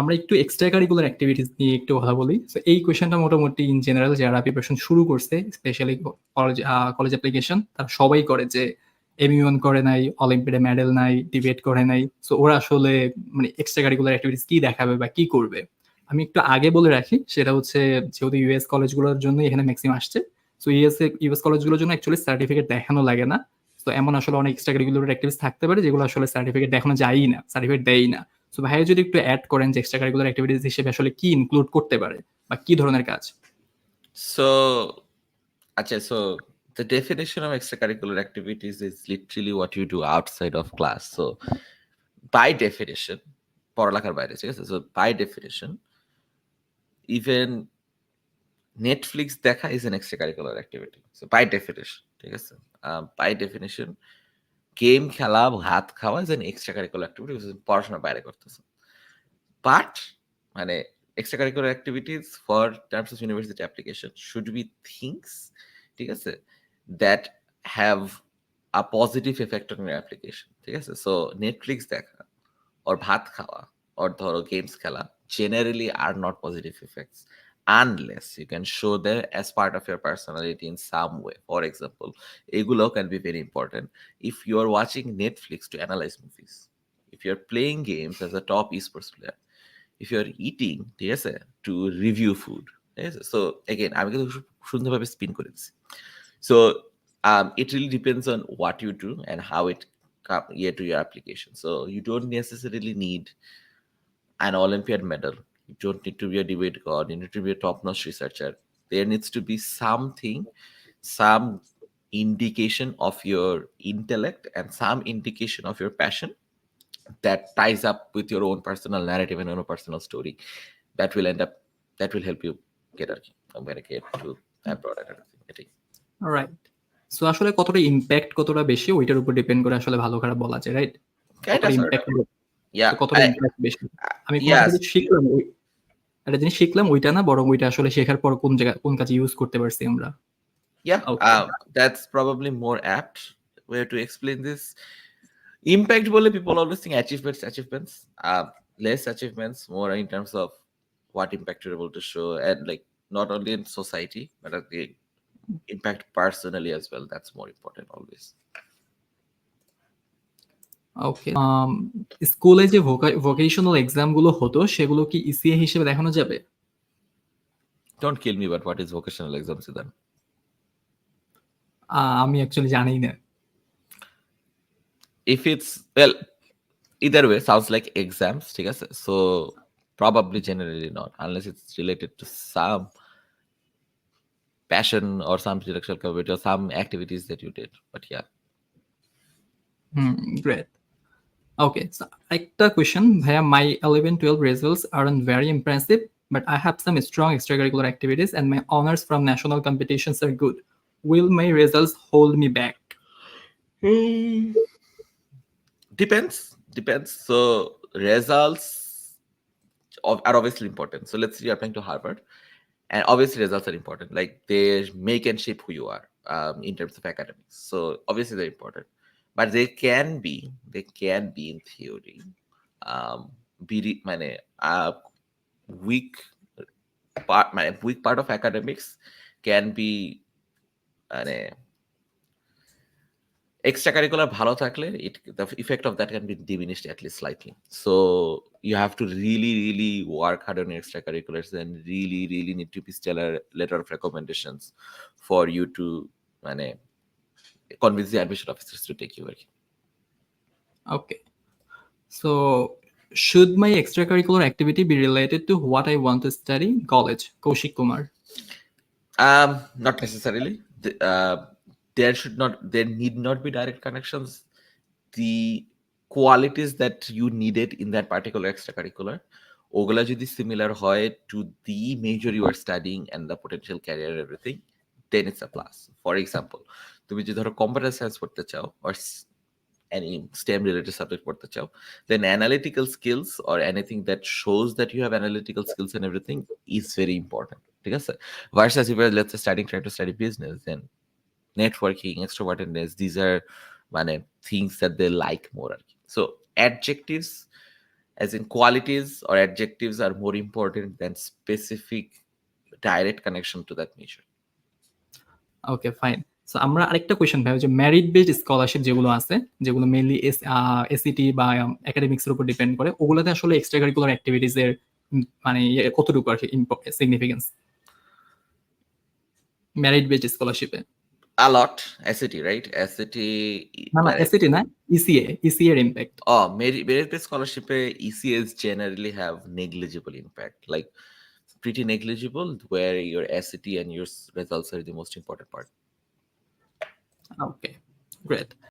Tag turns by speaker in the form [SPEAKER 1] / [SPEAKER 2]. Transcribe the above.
[SPEAKER 1] আমরা একটু extra curricular activities নিয়ে একটু কথা বলি। সো এই কোয়েশনটা মোটামুটি ইন জেনারেল যারা প্রিপারেশন শুরু করছে স্পেশালি কলেজ কলেজ অ্যাপ্লিকেশন তারা সবাই করে যে এমিউন করে নাই অলিম্পিয়াডে মেডেল নাই ডিবেট করে নাই। সো ওরা আসলে মানে এক্সট্রা কারিকুলার অ্যাক্টিভিটিস কি দেখাবে বা কি করবে? আমি একটু আগে বলে রাখি, সেটা হচ্ছে যেহেতু ইউএস কলেজগুলোর জন্য এখানে ম্যাক্সিমাম আসছে। সো ইউএস ইউএস কলেজগুলোর জন্য অ্যাকচুয়ালি সার্টিফিকেট দেখানো লাগে না। তো এমন আসলে অনেক এক্সট্রা কারিকুলার অ্যাক্টিভিটিস থাকতে পারে যেগুলো আসলে সার্টিফিকেট দেখানো যায়ই না সার্টিফিকেট দেয়ই না। সো ভাইয়া যদি একটু অ্যাড করেন যে এক্সট্রা কারিকুলার অ্যাক্টিভিটিস হিসেবে আসলে কি ইনক্লুড করতে পারে বা কি ধরনের কাজ
[SPEAKER 2] So, acha, so the definition of extracurricular activities is literally what you do outside of class. So, by definition, পড়ালেখার বাইরে ঠিক আছে? So, by definition, even Netflix দেখা is an extracurricular activity. So, by definition, ঠিক আছে? Uh, by definition, game খেলা, ভাত খাওয়া is an extra curricular activity পড়াশোনা বাইরে করতেছে। বাট মানে extra curricular activities for terms of university application should be things ঠিক আছে that have a positive effect on application ঠিক আছে? সো নেটফ্লিক্স দেখা ওর ভাত খাওয়া ওর ধরো গেমস খেলা generally are not positive effects unless you can show them as part of your personality in some way for example এগুলো can be very important if you are watching netflix to analyze movies if you're playing games as a top esports player if you're eating ঠিক আছে to review food ঠিক আছে so again আমি কিন্তু খুব সুন্দরভাবে spin করে দিচ্ছি so um, it really depends on what you do and how it come yeah, to your application so you don't necessarily need an olympiad medal You don't need to be a debate god you need to be a top-notch researcher there needs to be something some indication of your intellect and some indication of your passion that ties up with your own personal narrative and your own personal story that will end up that will help you get a I'm gonna get to abroad and everything. এটাই।
[SPEAKER 1] Right so আসলে কতটা impact কতটা বেশি ওইটার উপর depend করে আসলে ভালো খারাপ বলা যায় রাইট কতটা. ইম্প্যাক্ট
[SPEAKER 2] Yeah,
[SPEAKER 1] কতটা ইম্প্যাক্ট বেশি আমি শিখলাম একটা জিনিস শিখলাম ওইটা না বরং ওইটা আসলে শেখার পর কোন জায়গা কোন কাজে ইউজ করতে পারছি আমরা
[SPEAKER 2] Yeah,
[SPEAKER 1] Okay.
[SPEAKER 2] um, that's probably more apt way to explain this. Impact bole people always think achievements, achievements. Uh, less achievements, more in terms of what impact you're able to show, and like not only in society, but at the impact personally as well. That's more important always.
[SPEAKER 1] ওকে স্কুলে um, যে vocational এক্সামগুলো হতো সেগুলো কি ECA হিসেবে দেখানো যাবে?
[SPEAKER 2] Don't kill me but what is vocational exam
[SPEAKER 1] সিদান আমি actually জানি না।
[SPEAKER 2] If it's either way sounds like exams ঠিক আছে? So probably generally not unless related some passion or some intellectual some activities that you did but yeah
[SPEAKER 1] hmm great great ওকে একটা question ভাইয়া my eleven twelve results are very impressive but I have some strong extra curricular activities and my honours from national competitions are good will my results hold me back
[SPEAKER 2] Depends. Depends. So results of- are obviously important. So let's say you're applying to Harvard, and obviously results are important. Like they make and shape who you are um, in terms of academics. So obviously they're important, but they can be they can be in theory um, re- মানে uh, weak part মানে weak part of academics can be মানে extracurricular ভালো থাকলে it the effect of that can be diminished at least slightly so you have to really really work hard on your extracurriculars and really really need to be stellar letter of recommendations for you to মানে convince the admission officers to take you working
[SPEAKER 1] Okay. So, should my extracurricular activity be related to what I want to study in college? Kaushik Kumar.
[SPEAKER 2] Um, not necessarily. The, uh, there should not, there need not be direct connections. The qualities that you needed in that particular extracurricular, ওগুলা যদি similar হয় to the major you are studying and the potential career and everything, then it's a plus. For example, তুমি যদি ধরো computer science পড়তে চাও or s- any STEM related subject পড়তে চাও, then analytical skills or anything that shows that you have analytical skills and everything is very important. ঠিক আছে? versus if you're let's say studying trying to study business then networking extrovertedness these are মানে things that they like more আর কি। so adjectives as in qualities or adjectives are more important than specific direct connection to that major.
[SPEAKER 1] Okay fine so আমরা আরেকটা question পাই যে merit based scholarship যেগুলো আছে যেগুলো mainly এসিটি বা একাডেমিক্সের উপর ডিপেন্ড করে ওগুলোতে আসলে এক্সট্রা কারিকুলার অ্যাক্টিভিটিসের মানে ইয়ে কতটুকু আর সিগনিফিকেন্স ম্যারিট বেসড স্কলারশিপে
[SPEAKER 2] অ্যালট এসিটি রাইট এসিটি
[SPEAKER 1] না না এসিটি না ইসিএ ইসিএর ইমপ্যাক্ট
[SPEAKER 2] ও merit based স্কলারশিপে ECA is generally have negligible impact like pretty negligible where your ACT and your results are the most important part
[SPEAKER 1] okay great